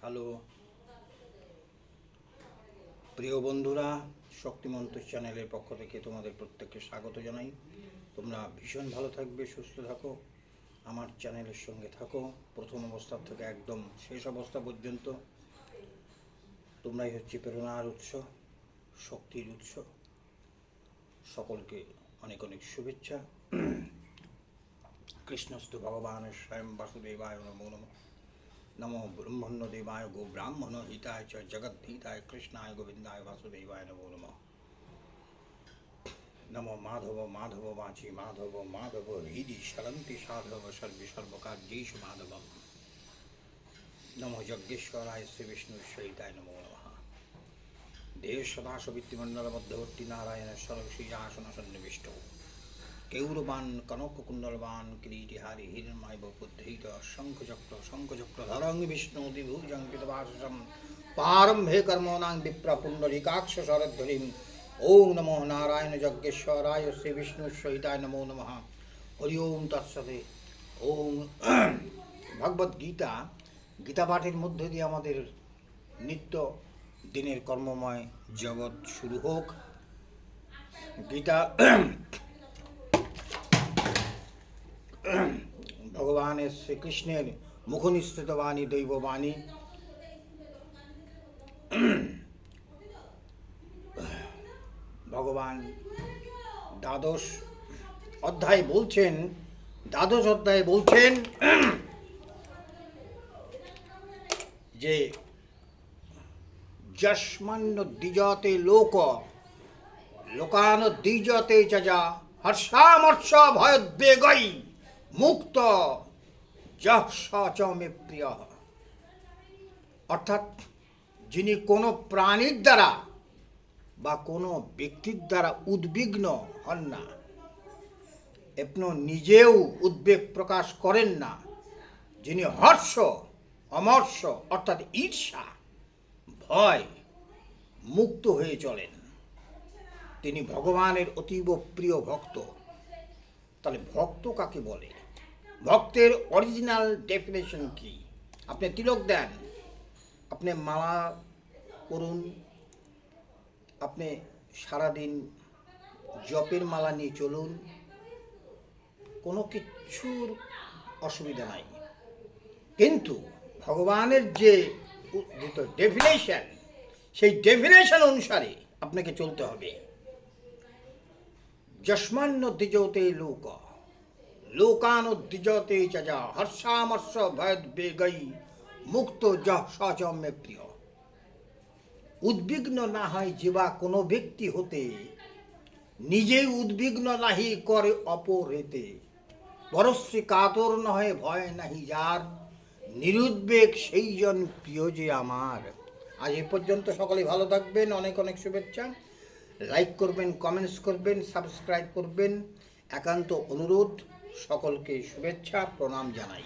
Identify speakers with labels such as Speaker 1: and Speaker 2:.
Speaker 1: Hello. প্রিয় বন্ধুরা, শক্তিমন্ত চ্যানেলের পক্ষ থেকে তোমাদের প্রত্যেককে স্বাগত জানাই। তোমরা ভীষণ ভালো থাকবে, সুস্থ থাকো, আমার চ্যানেলের সঙ্গে থাকো। প্রথম অবস্থা থেকে একদম শেষ অবস্থা পর্যন্ত তোমরাই হচ্ছে প্রেরণার উৎস, শক্তির উৎস। সকলকে অনেক অনেক শুভেচ্ছা। কৃষ্ণস্তু ভগবানের স্বয়ং বাসুদেবায় নমো নমঃ। নমো ব্রহ্মণ্য দেবায় গো ব্রাহ্মণ হিতায় চ জগদ্ধিতায় কৃষ্ণায় গোবিন্দায় বাসুদেবায় নমো নমঃ নমো মাধব মাধব বাঁচি মাধব মাধব হৃদি সরন্তি সাধব সর্বে সর্বকার্যেষু মাধবম নমো যজ্ঞেশ্বরায় শ্রী বিষ্ণু সহিতায় নমো নমঃ সবিত্রিমণ্ডল মধ্যবর্তী নারায়ণ সর্বশ্রীযাসন সন্নিবিষ্ট কেউরবান কনক কুণ্ডলবান কিরীটিহারি হিরণময় বুদ্ধৈত শঙ্খচক্র শঙ্খচক্র ধরং বিষ্ণু দিভুজঙ্কিত বাসম পারম্ভে কর্মণাং বিপ্র পুণ্ডরিকাক্ষ শরধ্বরিম ওম নমো নারায়ণ যজ্ঞেশ্বরায় শ্রী বিষ্ণু সহিতায় নমো নমঃ। হরি ওম তৎসতে। ওম ভগবদ গীতা গীতা পাঠের মধ্য দিয়ে আমাদের নিত্য দিনের কর্মময় জগৎ শুরু হোক। গীতা ভগবানের শ্রীকৃষ্ণের মুখনিঃসৃত বাণী দৈব বাণী ভগবান দ্বাদশ অধ্যায় বলছেন দ্বাদশ অধ্যায়ে বলছেন যে যস্মান্ন দ্বিজতে লোক লোকান দ্বিজতে যা হর্ষামর্ষ ভয়োদ্বেগৈ মুক্ত যহ স চ মে প্রিয়। অর্থাৎ যিনি কোনো প্রাণীর দ্বারা বা কোনো ব্যক্তির দ্বারা উদ্বিগ্ন হন না, এপনো নিজেও উদ্বেগ প্রকাশ করেন না, যিনি হর্ষ, অমর্ষ, অর্থাৎ ঈর্ষা, ভয় মুক্ত হয়ে চলেন। তিনি ভগবানের অতীব প্রিয় ভক্ত। তাহলে ভক্ত কাকে বলে? ভক্তের অরিজিনাল ডেফিনেশন কি? আপনি তিলক দেন, আপনি মালা করুন, আপনি সারাদিন জপের মালা নিয়ে চলুন, কোনো কিছুর অসুবিধা নাই। কিন্তু ভগবানের যে ডেফিনেশন সেই ডেফিনেশন অনুসারে আপনাকে চলতে হবে। যস্মান্ন দ্বিজতে লোক। লোকানো দ্বিজতে যা হর্ষামর্ষ ভয়দ বেগই মুক্ত যহ সচম্যে প্রিয় উদ্বিগ্ন না হয় জীবা কোনো ব্যক্তি হতে নিজেই উদ্বিগ্ন নাহি করে অপরেতে পরশ্রী কাতর নহে, ভয় নাহি যার। নিরুদ্বেগ সেই জন প্রিয় যে আমার। আজ এ পর্যন্ত সকলে ভালো থাকবেন, অনেক অনেক শুভেচ্ছা। লাইক করবেন, কমেন্টস করবেন, সাবস্ক্রাইব করবেন। একান্ত অনুরোধ। সকলকে শুভেচ্ছা প্রণাম জানাই।